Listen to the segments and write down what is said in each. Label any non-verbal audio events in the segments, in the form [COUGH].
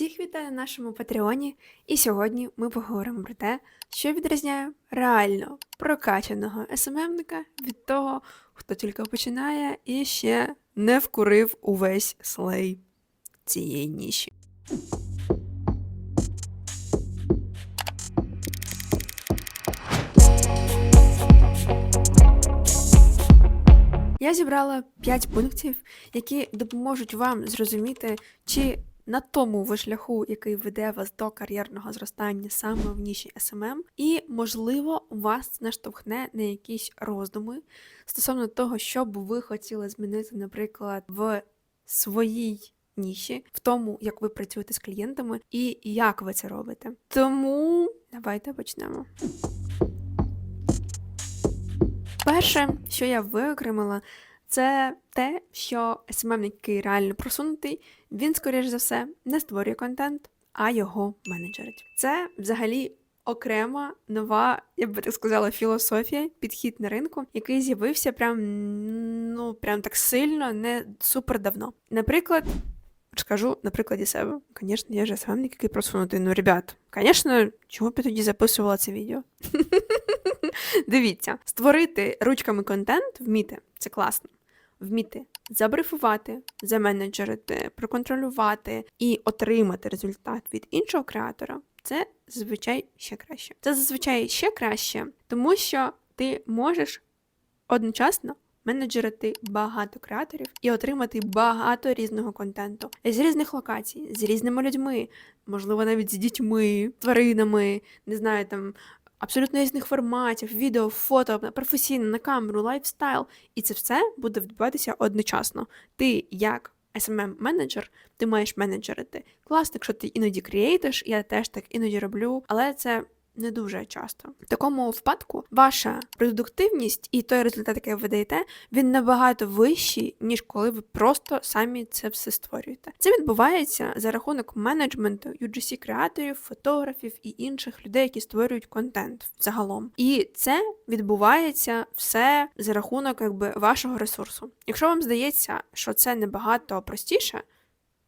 Всіх вітаю на нашому Патреоні, і сьогодні ми поговоримо про те, що відрізняє реально прокачаного СММника від того, хто тільки починає і ще не вкурив увесь слей цієї ніші. Я зібрала 5 пунктів, які допоможуть вам зрозуміти, чи на тому ви шляху, який веде вас до кар'єрного зростання саме в ніші SMM, і, можливо, вас наштовхне на якісь роздуми стосовно того, що б ви хотіли змінити, наприклад, в своїй ніші, в тому, як ви працюєте з клієнтами і як ви це робите. Тому давайте почнемо. Перше, що я виокремила, це те, що SMM, який реально просунутий, він, скоріш за все, не створює контент, а його менеджерить. Це взагалі окрема нова, я би так сказала, філософія, підхід на ринку, який з'явився прям ну прям так сильно, не супер давно. Наприклад. Скажу на прикладі себе. Звісно, я же SMM, який просунутий. Ну, ребят, звісно, чого б я тоді записувала це відео? [LAUGHS] Дивіться, створити ручками контент вміти це класно. Вміти забрифувати, заменеджерити, проконтролювати і отримати результат від іншого креатора це зазвичай ще краще. Це зазвичай ще краще, тому що ти можеш одночасно менеджерити багато креаторів і отримати багато різного контенту з різних локацій, з різними людьми, можливо, навіть з дітьми, тваринами, не знаю, там абсолютно різних форматів, відео, фото, професійно, на камеру, лайфстайл. І це все буде відбуватися одночасно. Ти як smm менеджер ти маєш менеджерити. Класно, якщо ти іноді креатиш, я теж так іноді роблю, але це. Не дуже часто. В такому випадку ваша продуктивність і той результат, який ви даєте, він набагато вищий, ніж коли ви просто самі це все створюєте. Це відбувається за рахунок менеджменту UGC креаторів, фотографів і інших людей, які створюють контент загалом. І це відбувається все за рахунок якби вашого ресурсу. Якщо вам здається, що це набагато простіше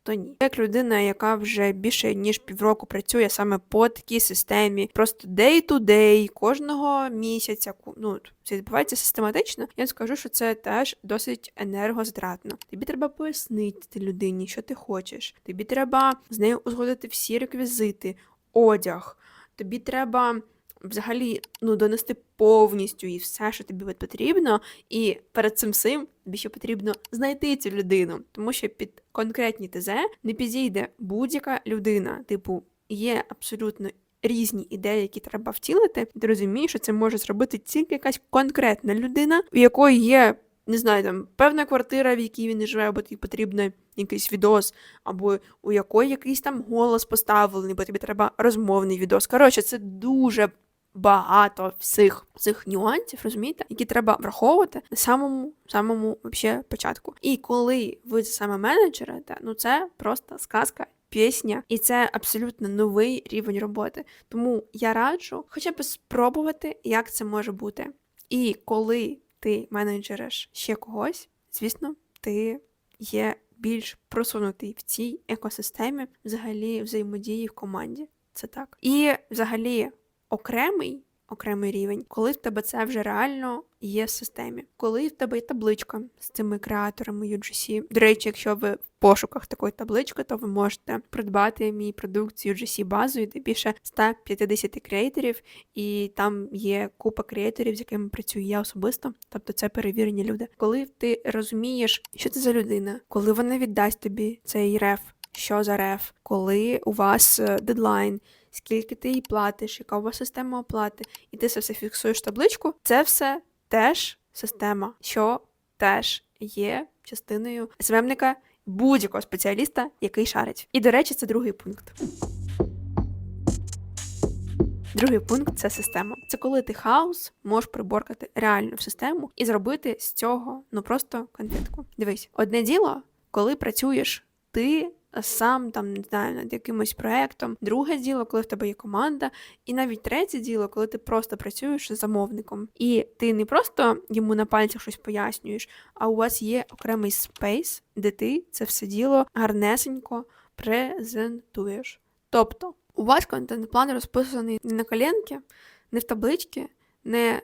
то ні. Як людина, яка вже більше ніж півроку працює саме по такій системі, просто day to day, кожного місяця, ну це відбувається систематично. Я скажу, що це теж досить енергозатратно. Тобі треба пояснити людині, що ти хочеш. Тобі треба з нею узгодити всі реквізити, одяг. Тобі треба взагалі ну, донести повністю і все, що тобі потрібно, і перед цим всім тобі ще потрібно знайти цю людину, тому що під конкретні ТЗ не підійде будь-яка людина. Типу, є абсолютно різні ідеї, які треба втілити. Ти розумієш, що це може зробити тільки якась конкретна людина, у якої є. Не знаю, там певна квартира, в якій він живе, або тобі потрібен якийсь відос, або у якої якийсь там голос поставлений, бо тобі треба розмовний відос. Коротше, це дуже багато всіх цих нюансів, розумієте, які треба враховувати на самому самому вообще початку. І коли ви саме менеджерите, ну це просто сказка. Пісня, і це абсолютно новий рівень роботи. Тому я раджу хоча б спробувати, як це може бути. І коли ти менеджериш ще когось, звісно, ти є більш просунутий в цій екосистемі, взагалі взаємодії в команді. Це так. І взагалі окремий окремий рівень, коли в тебе це вже реально є в системі, коли в тебе є табличка з цими креаторами UGC. До речі, якщо ви в пошуках такої таблички, то ви можете придбати мій продукт з UGC базою, де більше 150 креаторів, і там є купа креаторів, з якими працюю я особисто. Тобто це перевірені люди. Коли ти розумієш, що це за людина, коли вона віддасть тобі цей реф, що за реф, коли у вас е, дедлайн скільки ти їй платиш, яка у вас система оплати, і ти це все фіксуєш в табличку, це все теж система, що теж є частиною СММника будь-якого спеціаліста, який шарить. І, до речі, це другий пункт. Другий пункт це система. Це коли ти хаос можеш приборкати реально в систему і зробити з цього ну просто конфетку. Дивись, одне діло, коли працюєш ти сам там не знаю над якимось проектом. Друге діло, коли в тебе є команда, і навіть третє діло, коли ти просто працюєш з замовником, і ти не просто йому на пальцях щось пояснюєш, а у вас є окремий спейс, де ти це все діло гарнесенько. презентуєш. Тобто, у вас контент-план розписаний не на коленки, не в таблички, не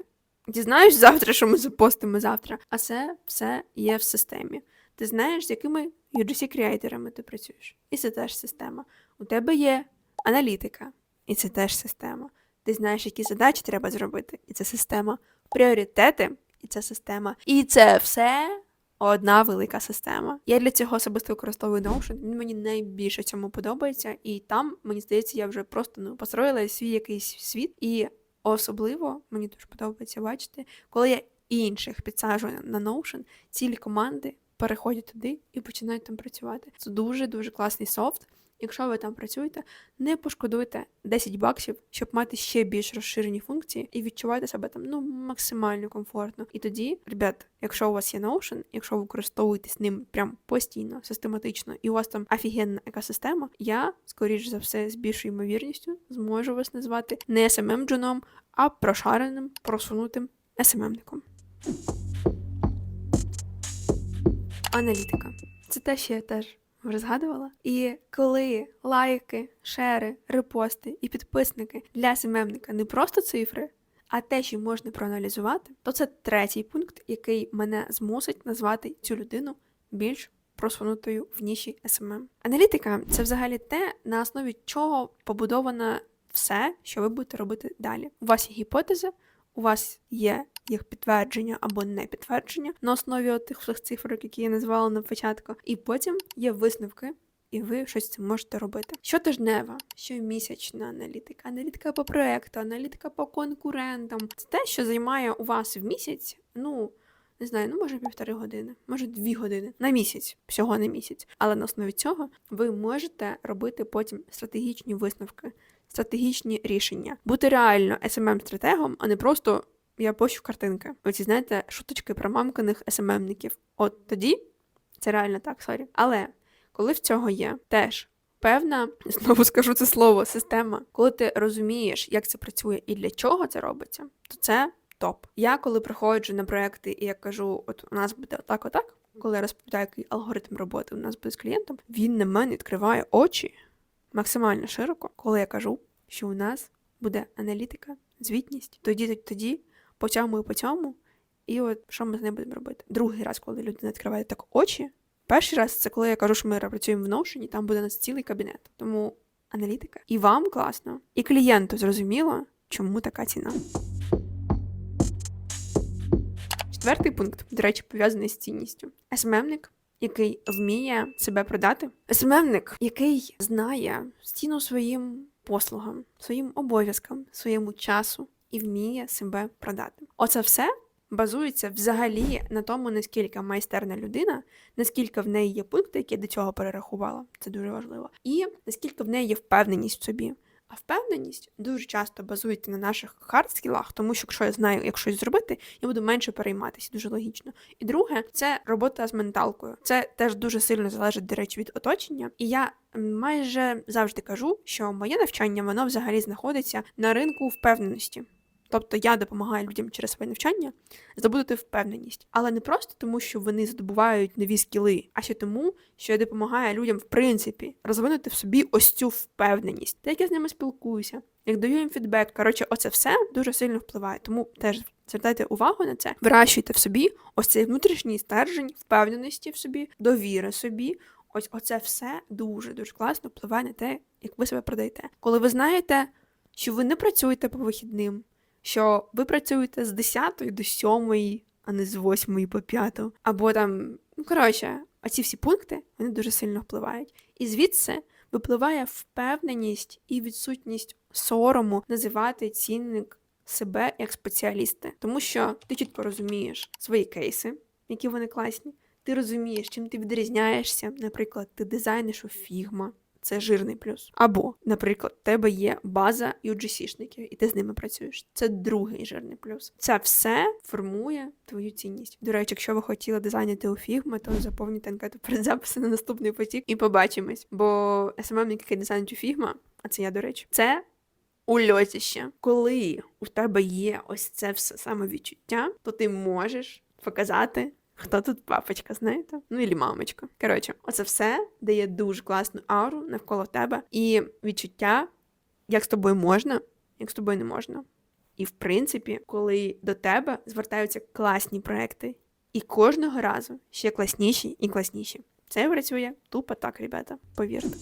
дізнаєш завтра, що ми запостимо завтра, а це все є в системі. Ти знаєш, з якими UGC-креаторами ти працюєш. І це теж система. У тебе є аналітика, і це теж система. Ти знаєш, які задачі треба зробити, і це система. Пріоритети, і це система. І це все одна велика система. Я для цього особисто використовую Notion, він мені найбільше цьому подобається, і там, мені здається, я вже просто ну, построїла свій якийсь світ. І особливо мені дуже подобається бачити, коли я інших підсаджую на Notion, цілі команди переходять туди і починають там працювати. Це дуже-дуже класний софт. Якщо ви там працюєте, не пошкодуйте 10 баксів, щоб мати ще більш розширені функції і відчувати себе там ну максимально комфортно. І тоді, ребят, якщо у вас є Notion, якщо ви користуєтесь ним прям постійно, систематично, і у вас там офігенна екосистема, я, скоріш за все, з більшою ймовірністю зможу вас назвати не smm джуном а прошареним, просунутим SMM-ником. Аналітика. Це те, що я теж вже згадувала. І коли лайки, шери, репости і підписники для СММника не просто цифри, а те, що можна проаналізувати, то це третій пункт, який мене змусить назвати цю людину більш просунутою в ніші SMM. Аналітика це взагалі те, на основі чого побудовано все, що ви будете робити далі. У вас є гіпотези, у вас є їх підтвердження або не підтвердження на основі тих всіх цифр, які я назвала на початку, і потім є висновки. І ви щось цим можете робити. Щотижнева, щомісячна аналітика, аналітика по проекту, аналітика по конкурентам. Це те, що займає у вас в місяць, ну не знаю, ну може півтори години, може дві години на місяць, всього на місяць. Але на основі цього ви можете робити потім стратегічні висновки, стратегічні рішення, бути реально smm стратегом а не просто я пощу картинки. Оці знаєте, шуточки про мамканих SMM-ників. От тоді це реально так, сорі. Але коли в цього є теж певна, знову скажу це слово, система, коли ти розумієш, як це працює і для чого це робиться, то це топ. Я коли приходжу на проекти і я кажу, от у нас буде отак, отак. Коли я розповідаю, який алгоритм роботи у нас буде з клієнтом, він на мене відкриває очі максимально широко, коли я кажу, що у нас буде аналітика, звітність, тоді, тоді, по цьому і по цьому. І от що ми з ним будемо робити? Другий раз, коли людина відкриває так очі. Перший раз це коли я кажу, що ми працюємо в Notion, там буде у нас цілий кабінет. Тому аналітика. І вам класно, і клієнту зрозуміло, чому така ціна. Четвертий пункт, до речі, пов'язаний з цінністю. СММник, який вміє себе продати. СММник, який знає ціну своїм послугам, своїм обов'язкам, своєму часу і вміє себе продати. Оце все базується взагалі на тому, наскільки майстерна людина, наскільки в неї є пункти, які я до цього перерахувала. Це дуже важливо, і наскільки в неї є впевненість в собі. А впевненість дуже часто базується на наших хардскілах, тому що якщо я знаю, як щось зробити, я буду менше перейматися, дуже логічно. І друге, це робота з менталкою. Це теж дуже сильно залежить, до речі, від оточення. І я майже завжди кажу, що моє навчання воно взагалі знаходиться на ринку впевненості. Тобто я допомагаю людям через своє навчання здобути впевненість, але не просто тому, що вони здобувають нові скіли, а ще тому, що я допомагаю людям, в принципі, розвинути в собі ось цю впевненість, те, як я з ними спілкуюся, як даю їм фідбек. Коротше, оце все дуже сильно впливає. Тому теж звертайте увагу на це, вирощуйте в собі ось цей внутрішній стержень, впевненості в собі, довіри собі. Ось оце все дуже дуже класно впливає на те, як ви себе продаєте. Коли ви знаєте, що ви не працюєте по вихідним що ви працюєте з 10 до 7, а не з 8 по 5. Або там, ну коротше, оці всі пункти вони дуже сильно впливають. І звідси випливає впевненість і відсутність сорому називати цінник себе як спеціаліста, тому що ти чітко розумієш свої кейси, які вони класні. Ти розумієш, чим ти відрізняєшся. Наприклад, ти дизайниш у Figma, це жирний плюс. Або, наприклад, в тебе є база UGC-шників, і ти з ними працюєш. Це другий жирний плюс. Це все формує твою цінність. До речі, якщо ви хотіли дизайнити у Figma, то заповніть анкету перед записом на наступний потік і побачимось. Бо SMM, який дизайнить у Figma, а це я, до речі, це. Ульотіще. Коли у тебе є ось це все самовідчуття, то ти можеш показати Хто тут папочка, знаєте? Ну і мамочка. Коротше, оце все дає дуже класну ауру навколо тебе і відчуття, як з тобою можна, як з тобою не можна. І в принципі, коли до тебе звертаються класні проекти, і кожного разу ще класніші і класніші. Це працює тупо так, ребята, повірте.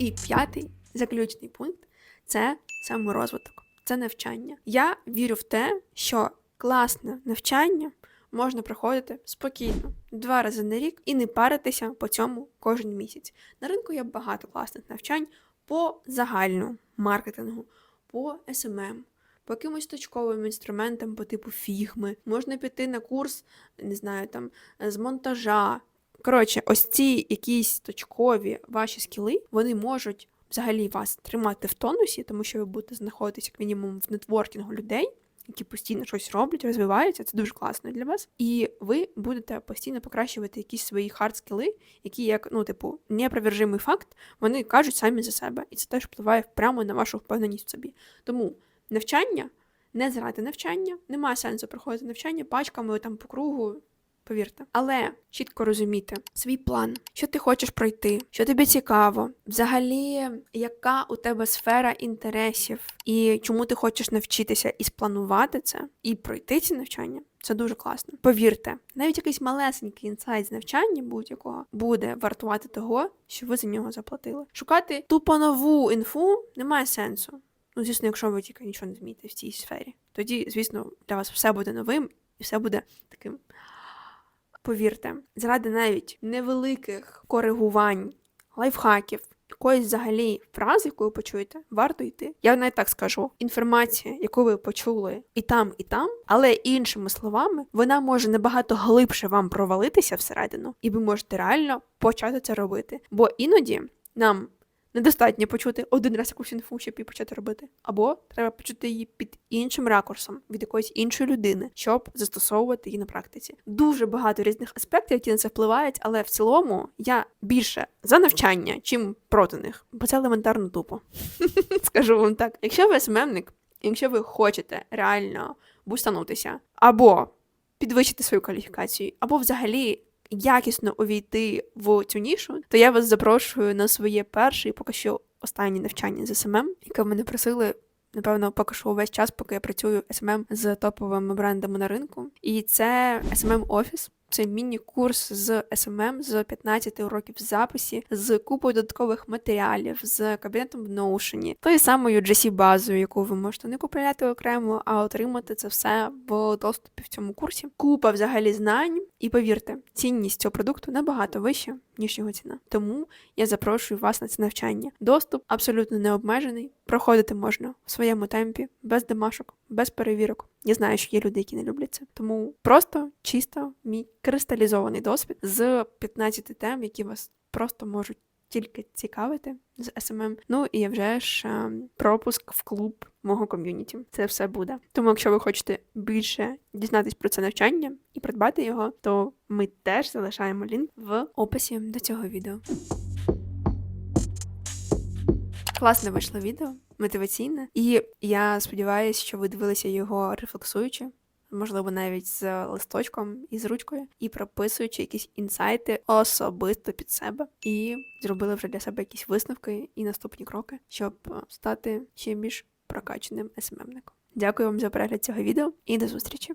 І п'ятий заключний пункт це саморозвиток, це навчання. Я вірю в те, що класне навчання можна проходити спокійно два рази на рік і не паритися по цьому кожен місяць. На ринку є багато класних навчань по загальному маркетингу, по SMM, по якимось точковим інструментам по типу фігми. Можна піти на курс, не знаю, там з монтажа. Коротше, ось ці якісь точкові ваші скіли, вони можуть взагалі вас тримати в тонусі, тому що ви будете знаходитися як мінімум в нетворкінгу людей, які постійно щось роблять, розвиваються. Це дуже класно для вас. І ви будете постійно покращувати якісь свої хард-скіли, які, як ну, типу, непровержимий факт, вони кажуть самі за себе, і це теж впливає прямо на вашу впевненість в собі. Тому навчання не заради навчання, немає сенсу проходити навчання пачками там по кругу. Повірте, але чітко розуміти свій план, що ти хочеш пройти, що тобі цікаво, взагалі, яка у тебе сфера інтересів, і чому ти хочеш навчитися і спланувати це, і пройти ці навчання. Це дуже класно. Повірте, навіть якийсь малесенький інсайт з навчання будь-якого буде вартувати того, що ви за нього заплатили. Шукати тупо нову інфу немає сенсу. Ну, звісно, якщо ви тільки нічого не змієте в цій сфері, тоді, звісно, для вас все буде новим і все буде таким. Повірте, заради навіть невеликих коригувань, лайфхаків, якоїсь взагалі фрази, яку ви почуєте, варто йти. Я навіть так скажу: інформація, яку ви почули і там, і там, але іншими словами, вона може набагато глибше вам провалитися всередину, і ви можете реально почати це робити. Бо іноді нам недостатньо почути один раз якусь інфу, щоб її почати робити. Або треба почути її під іншим ракурсом від якоїсь іншої людини, щоб застосовувати її на практиці. Дуже багато різних аспектів, які на це впливають, але в цілому я більше за навчання, чим проти них, бо це елементарно тупо. [LAUGHS] Скажу вам так. Якщо ви СММник, якщо ви хочете реально бустанутися, або підвищити свою кваліфікацію, або взагалі якісно увійти в цю нішу, то я вас запрошую на своє перше і поки що останнє навчання з СММ, яке мене просили. Напевно, поки що увесь час, поки я працюю SMM з топовими брендами на ринку. І це SMM офіс. Це міні-курс з SMM з 15 уроків записі, з купою додаткових матеріалів, з кабінетом в Notion, тою самою GC-базою, яку ви можете не купляти окремо, а отримати це все в доступі в цьому курсі. Купа взагалі знань, і повірте, цінність цього продукту набагато вища, ніж його ціна. Тому я запрошую вас на це навчання. Доступ абсолютно не обмежений. Проходити можна в своєму темпі, без домашок, без перевірок. Я знаю, що є люди, які не люблять це. Тому просто чисто мій кристалізований досвід з 15 тем, які вас просто можуть тільки цікавити з SMM. Ну і вже ж е, пропуск в клуб мого ком'юніті. Це все буде. Тому, якщо ви хочете більше дізнатись про це навчання і придбати його, то ми теж залишаємо лінк в описі до цього відео. Класне вийшло відео, мотиваційне, і я сподіваюся, що ви дивилися його рефлексуючи, можливо, навіть з листочком і з ручкою, і прописуючи якісь інсайти особисто під себе, і зробили вже для себе якісь висновки і наступні кроки, щоб стати ще більш прокаченим СММником. Дякую вам за перегляд цього відео і до зустрічі!